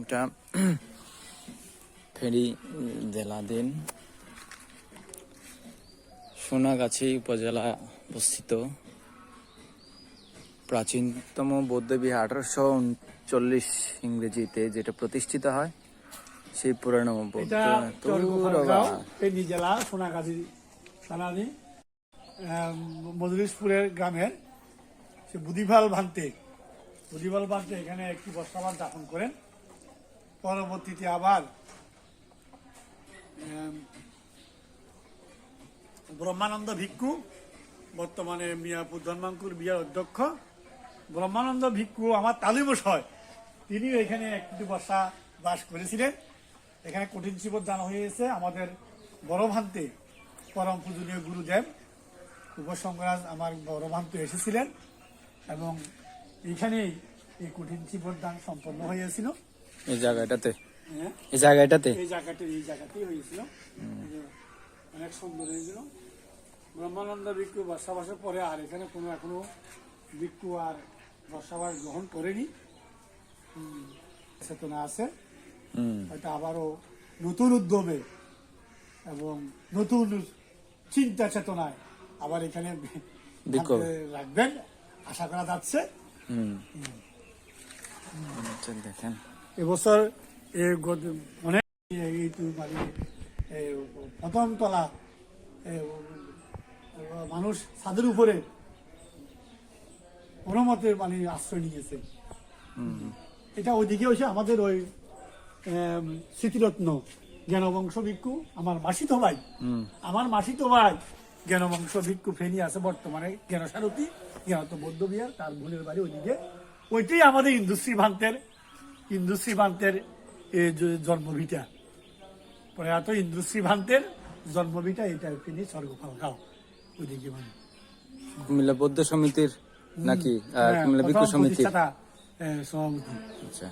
এটা ফেরি জেলাধীন সোনাগাছি উপজেলা অবস্থিত। প্রাচীনতম বৌদ্ধবিহার আঠারোশো উনচল্লিশ ইংরেজিতে যেটা প্রতিষ্ঠিত হয় সেই পুরানো জেলা সোনাগাছি থানাধীন মজলিশপুরের গ্রামের সে বুদিভাল ভান্তে বুদিভাল ভান্তে এখানে একটি বস্তাবাদ দাফন করেন। পরবর্তীতে আবার ব্রহ্মানন্দ ভিক্ষু, বর্তমানে মিয়াপুর ধর্মাঙ্কুর বিয়ার অধ্যক্ষ। ব্রহ্মানন্দ ভিক্ষু আমার তালিবস হয় তিনিও এখানে একটি বর্ষা বাস করেছিলেন। এখানে কঠিন শিবর দান হয়েছে আমাদের বড় ভান্তে পরম পূজনীয় গুরুদেব। উপসংরাজ আমার বড় ভান্তে এসেছিলেন এবং এখানেই এই কঠিন শিবর দান সম্পন্ন হয়েছিল। এই জায়গাটাতে? হ্যাঁ। এই জায়গাটাতে? এই জায়গাটি এই জায়গাতেই হয়েছিল। অনেক সুন্দর হয়েছিল। ব্রহ্মানন্দ ভিক্ষু বর্ষাবাসের পরে আর এখানে কোনো এখনও ভিক্ষু আর বর্ষাবাস গ্রহণ করেনি। হুম, চেতনা আছে। হুম। হয়তো আবারও নতুন উদ্যমে এবং নতুন চিন্তা চেতনায় আবার এখানে রাখবেন আশা করা যাচ্ছে দেখেন। এবছর এ গত- অনেক প্রথম তলা মানুষ ছাদের উপরে কোনো মতে মানে আশ্রয় নিয়েছে। এটা ওইদিকে হচ্ছে আমাদের ওই স্মৃতিরত্ন জ্ঞানবংশ ভিক্ষু আমার মাসিতো ভাই। আমার মাসিতো ভাই জ্ঞানবংশ ভিক্ষু ফেনি আছে বর্তমানে জ্ঞানসারথী। জ্ঞানত বৌদ্ধ বিহার তার বোনের বাড়ি ওইদিকে। ওইটাই আমাদের ইন্দুশ্রী ভান্তের ইন্দুশ্রী ভান্তের জন্মভিটা। প্রয়াত ইন্দুশ্রী ভান্তের জন্মভিটা এটা ফেনি স্বর্গপাল গাঁও ওইদিকে মানে। কুমিল্লা বৌদ্ধ সমিতির নাকি হ্যাঁ, কুমিল্লা প্রথম সমিতির? সভাপতি। আচ্ছা।